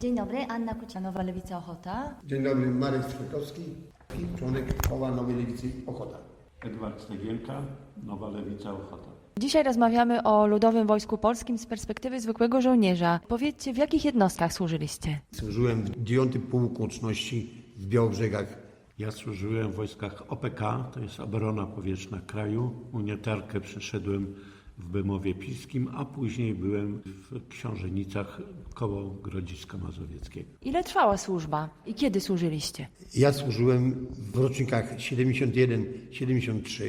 Dzień dobry, Anna Kucianowa, Lewica Ochota. Dzień dobry, Marek Strykowski, członek koła Nowej Lewicy Ochota. Edward Stegielka, Nowa Lewica Ochota. Dzisiaj rozmawiamy o Ludowym Wojsku Polskim z perspektywy zwykłego żołnierza. Powiedzcie, w jakich jednostkach służyliście? Służyłem w 9 Pułku Łączności w Białobrzegach. Ja służyłem w wojskach OPK, to jest obrona powietrzna kraju. Unitarkę przeszedłem w Bemowie Piskim, a później byłem w Książenicach koło Grodziska Mazowieckiego. Ile trwała służba i kiedy służyliście? Ja służyłem w rocznikach 71-73.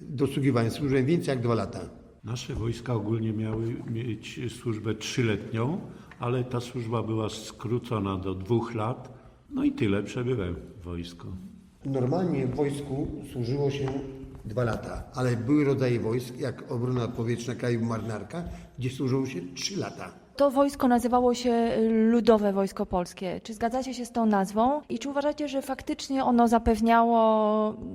Dosługiwałem, służyłem więcej jak dwa lata. Nasze wojska ogólnie miały mieć służbę trzyletnią, ale ta służba była skrócona do dwóch lat. No i tyle przebyłem w wojsku. Normalnie w wojsku służyło się dwa lata, ale były rodzaje wojsk, jak obrona powietrzna kraju marynarka, gdzie służyło się trzy lata. To wojsko nazywało się Ludowe Wojsko Polskie. Czy zgadzacie się z tą nazwą i czy uważacie, że faktycznie ono zapewniało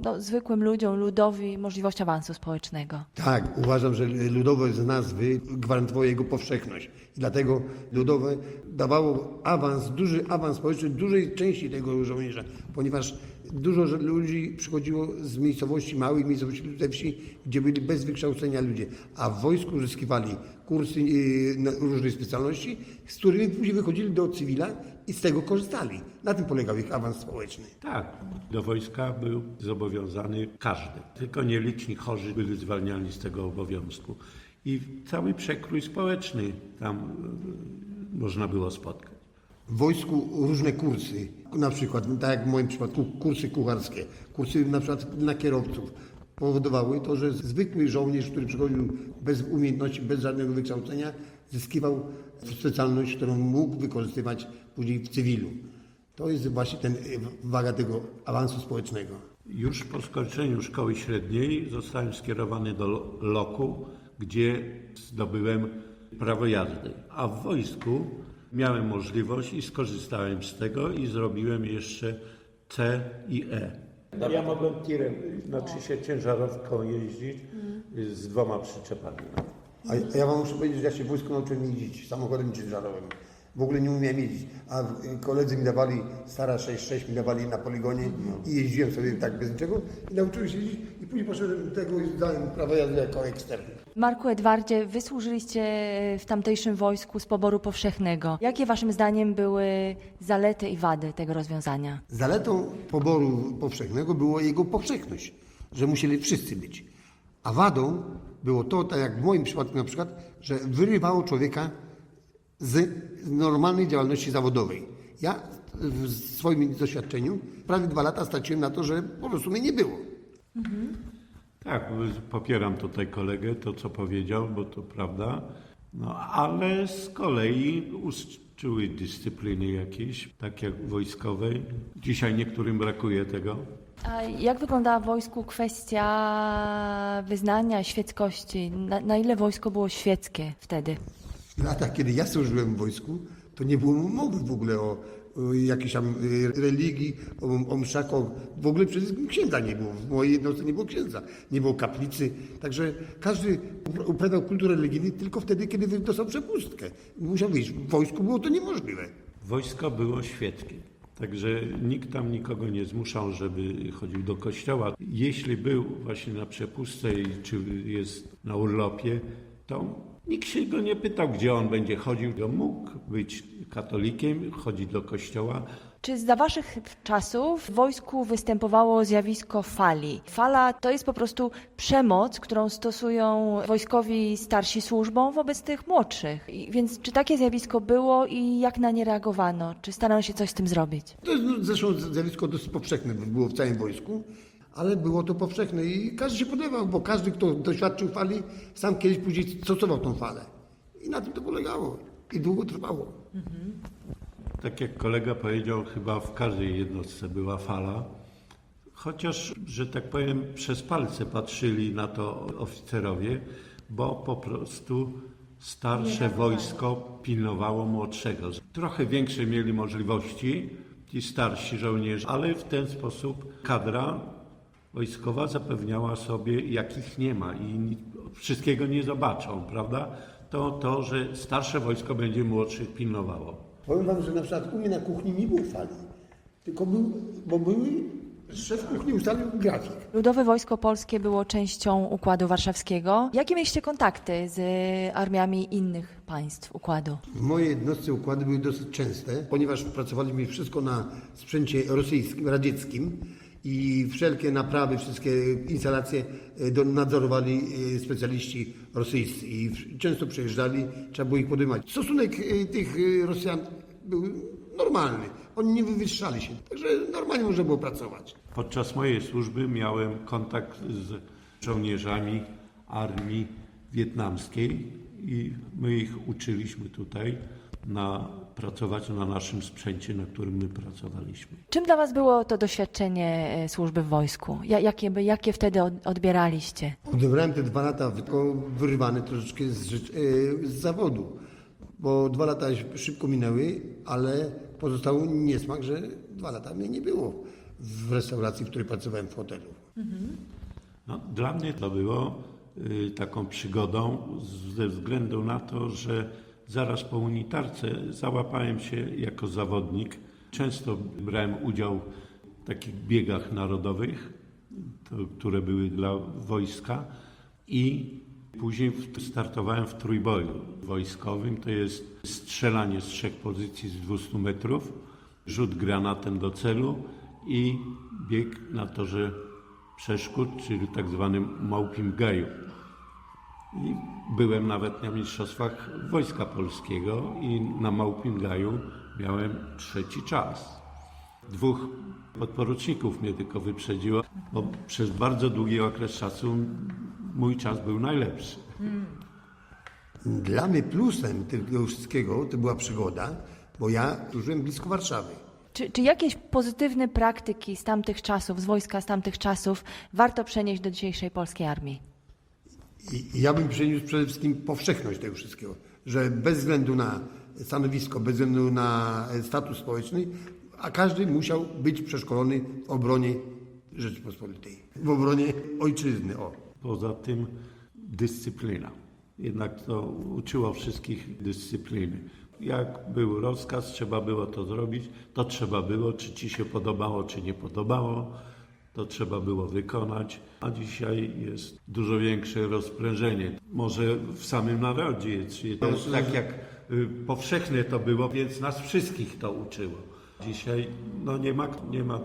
no, zwykłym ludziom, ludowi możliwość awansu społecznego? Tak, uważam, że ludowe z nazwy gwarantowało jego powszechność. Dlatego ludowe dawało awans, duży awans społeczny dużej części tego żołnierza, ponieważ dużo ludzi przychodziło z miejscowości małych, miejscowości ze wsi, gdzie byli bez wykształcenia ludzie, a w wojsku uzyskiwali kursy yy, na różnej specjalności, z którymi później wychodzili do cywila i z tego korzystali. Na tym polegał ich awans społeczny. Tak, do wojska był zobowiązany każdy. Tylko nieliczni chorzy byli zwalniani z tego obowiązku. I cały przekrój społeczny tam e, można było spotkać. W wojsku różne kursy, na przykład, tak jak w moim przypadku, kursy kucharskie, kursy na przykład na kierowców, powodowały to, że zwykły żołnierz, który przychodził bez umiejętności, bez żadnego wykształcenia, zyskiwał specjalność, którą mógł wykorzystywać później w cywilu. To jest właśnie ten, waga tego awansu społecznego. Już po skończeniu szkoły średniej zostałem skierowany do loku, gdzie zdobyłem prawo jazdy. A w wojsku miałem możliwość i skorzystałem z tego i zrobiłem jeszcze C i E. Ja mogłem tirem, znaczy się ciężarówką jeździć z dwoma przyczepami. A a ja wam muszę powiedzieć, że ja się w wojsku nauczyłem jeździć samochodem ciężarowym. W ogóle nie umiałem jeździć, a koledzy mi dawali, stara 6-6 mi dawali na poligonie i jeździłem sobie tak bez niczego i nauczyłem się jeździć i później poszedłem do tego i zdałem prawo jazdy jako ekstern. Marku Edwardzie, wy służyliście w tamtejszym wojsku z poboru powszechnego. Jakie waszym zdaniem były zalety i wady tego rozwiązania? Zaletą poboru powszechnego było jego powszechność, że musieli wszyscy być. A wadą było to, tak jak w moim przypadku na przykład, że wyrywało człowieka z normalnej działalności zawodowej. Ja w swoim doświadczeniu prawie dwa lata straciłem na to, że po prostu mnie nie było. Tak, popieram tutaj kolegę, to co powiedział, bo to prawda. No, ale z kolei uczyły dyscypliny jakieś, tak jak wojskowej. Dzisiaj niektórym brakuje tego. A jak wyglądała w wojsku kwestia wyznania, świeckości? Na, na ile wojsko było świeckie wtedy? W latach, kiedy ja służyłem w wojsku, to nie było mowy w ogóle o, o jakiejś tam y, religii, o, o mszach, o, w ogóle przecież księdza nie było. W mojej jednostce nie było księdza, nie było kaplicy. Także każdy uprawiał kulturę religijną tylko wtedy, kiedy dostał przepustkę. Musiał wyjść. W wojsku było to niemożliwe. Wojsko było świeckie. Także nikt tam nikogo nie zmuszał, żeby chodził do kościoła. Jeśli był właśnie na przepustce czy jest na urlopie, to nikt się go nie pytał, gdzie on będzie chodził. Mógł być katolikiem, chodzić do kościoła. Czy za waszych czasów w wojsku występowało zjawisko fali? Fala to jest po prostu przemoc, którą stosują wojskowi starsi służbą wobec tych młodszych. I Więc czy takie zjawisko było i jak na nie reagowano? Czy starano się coś z tym zrobić? To jest no, zresztą zjawisko dosyć powszechne było w całym wojsku, ale było to powszechne i każdy się podobał, bo każdy, kto doświadczył fali, sam kiedyś później stosował tą falę. I na tym to polegało. I długo trwało. Tak jak kolega powiedział, chyba w każdej jednostce była fala. Chociaż, że tak powiem, przez palce patrzyli na to oficerowie, bo po prostu starsze wojsko pilnowało młodszego. Trochę większe mieli możliwości ci starsi żołnierze, ale w ten sposób kadra wojskowa zapewniała sobie, jakich nie ma i wszystkiego nie zobaczą, prawda? To to, że starsze wojsko będzie młodszych pilnowało. Powiem wam, że na przykład u mnie na kuchni nie było fali, tylko był, bo były, szef kuchni ustalił grafik. Ludowe Wojsko Polskie było częścią Układu Warszawskiego. Jakie mieliście kontakty z armiami innych państw Układu? Moje jednostce układy były dosyć częste, ponieważ pracowaliśmy wszystko na sprzęcie rosyjskim, radzieckim i wszelkie naprawy, wszystkie instalacje e, nadzorowali e, specjaliści rosyjscy i często przyjeżdżali, trzeba było ich podejmować. Stosunek e, tych Rosjan był normalny, oni nie wywyższali się, także normalnie można było pracować. Podczas mojej służby miałem kontakt z żołnierzami armii wietnamskiej i my ich uczyliśmy tutaj na, pracować na naszym sprzęcie, na którym my pracowaliśmy. Czym dla Was było to doświadczenie e, służby w wojsku? Ja, jakie, by- jakie wtedy od, odbieraliście? Odebrałem te dwa lata tylko wyrwane troszeczkę z, e, z zawodu, bo dwa lata szybko minęły, ale pozostał niesmak, że dwa lata mnie nie było w restauracji, w której pracowałem w hotelu. No, dla mnie to było y, taką przygodą ze względu na to, że zaraz po unitarce załapałem się jako zawodnik. Często brałem udział w takich biegach narodowych, to, które były dla wojska i później startowałem w trójboju wojskowym. To jest strzelanie z trzech pozycji z 200 metrów, rzut granatem do celu i bieg na torze przeszkód, czyli tak zwanym małpim gaju. I byłem nawet na mistrzostwach Wojska Polskiego i na małpim gaju miałem trzeci czas. Dwóch podporuczników mnie tylko wyprzedziło, bo przez bardzo długi okres czasu mój czas był najlepszy. Dla mnie plusem tego wszystkiego to była przygoda, bo ja służyłem blisko Warszawy. Czy, czy jakieś pozytywne praktyki z tamtych czasów, z wojska z tamtych czasów warto przenieść do dzisiejszej polskiej armii? I ja bym przeniósł przede wszystkim powszechność tego wszystkiego, że bez względu na stanowisko, bez względu na status społeczny, a każdy musiał być przeszkolony w obronie Rzeczypospolitej, w obronie ojczyzny. O. Poza tym dyscyplina. Jednak to uczyło wszystkich dyscypliny. Jak był rozkaz, trzeba było to zrobić, to trzeba było, czy ci się podobało, czy nie podobało, to trzeba było wykonać. A dzisiaj jest dużo większe rozprężenie. Może w samym narodzie, czyli to jest tak jak y, powszechne to było, więc nas wszystkich to uczyło. Dzisiaj no nie ma, nie ma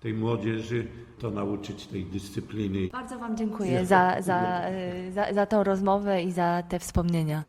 tej młodzieży to nauczyć tej dyscypliny. Bardzo Wam dziękuję za, za, e, za, za tą rozmowę i za te wspomnienia.